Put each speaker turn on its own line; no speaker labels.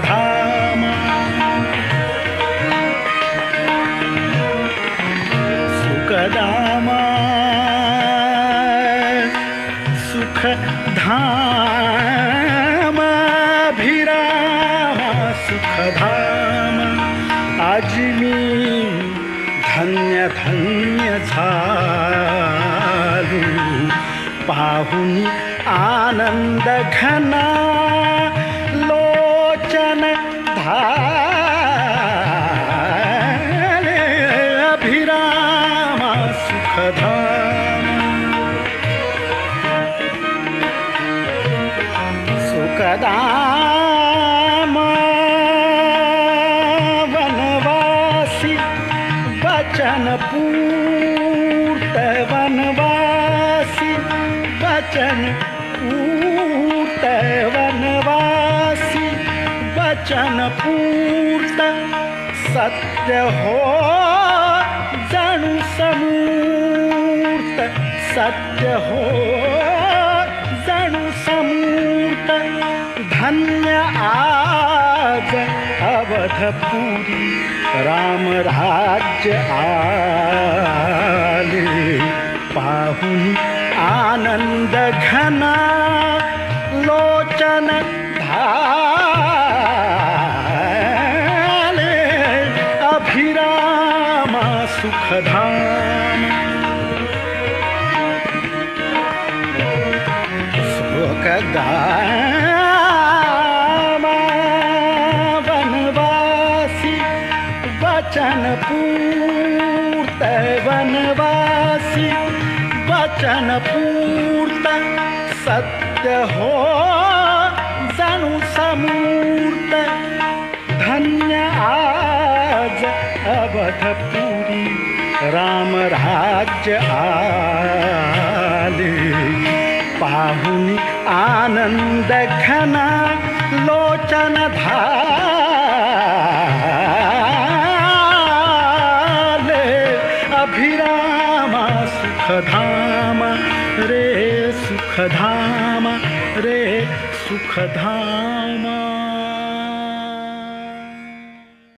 धामा सुखदामा सुखधामाभिरामा सुखधामा आज मी धन्य धन्य झालू पाहुनी आनंद घना तुम्हारे अभिरामा सुखधाम सुखदाम वनवासी बचन पूर्त वनवासी बचन पूर्त वन वचन पूर्त सत्य हो जणु समूर्त सत्य हो जणु समूर्त धन्य आज पूरी राम राज्य आले आनंद घना लोचन सुखधाम सुखदाम वनवासी वचन पूर्त वनवासी वचन पूर्त सत्य हो जनु समूर्त धन्य आज अवधपू राम राज्य पाहु आनंद लोचन धा अभिराम अभिर सुखधाम रे सुखधाम रे सुखधाम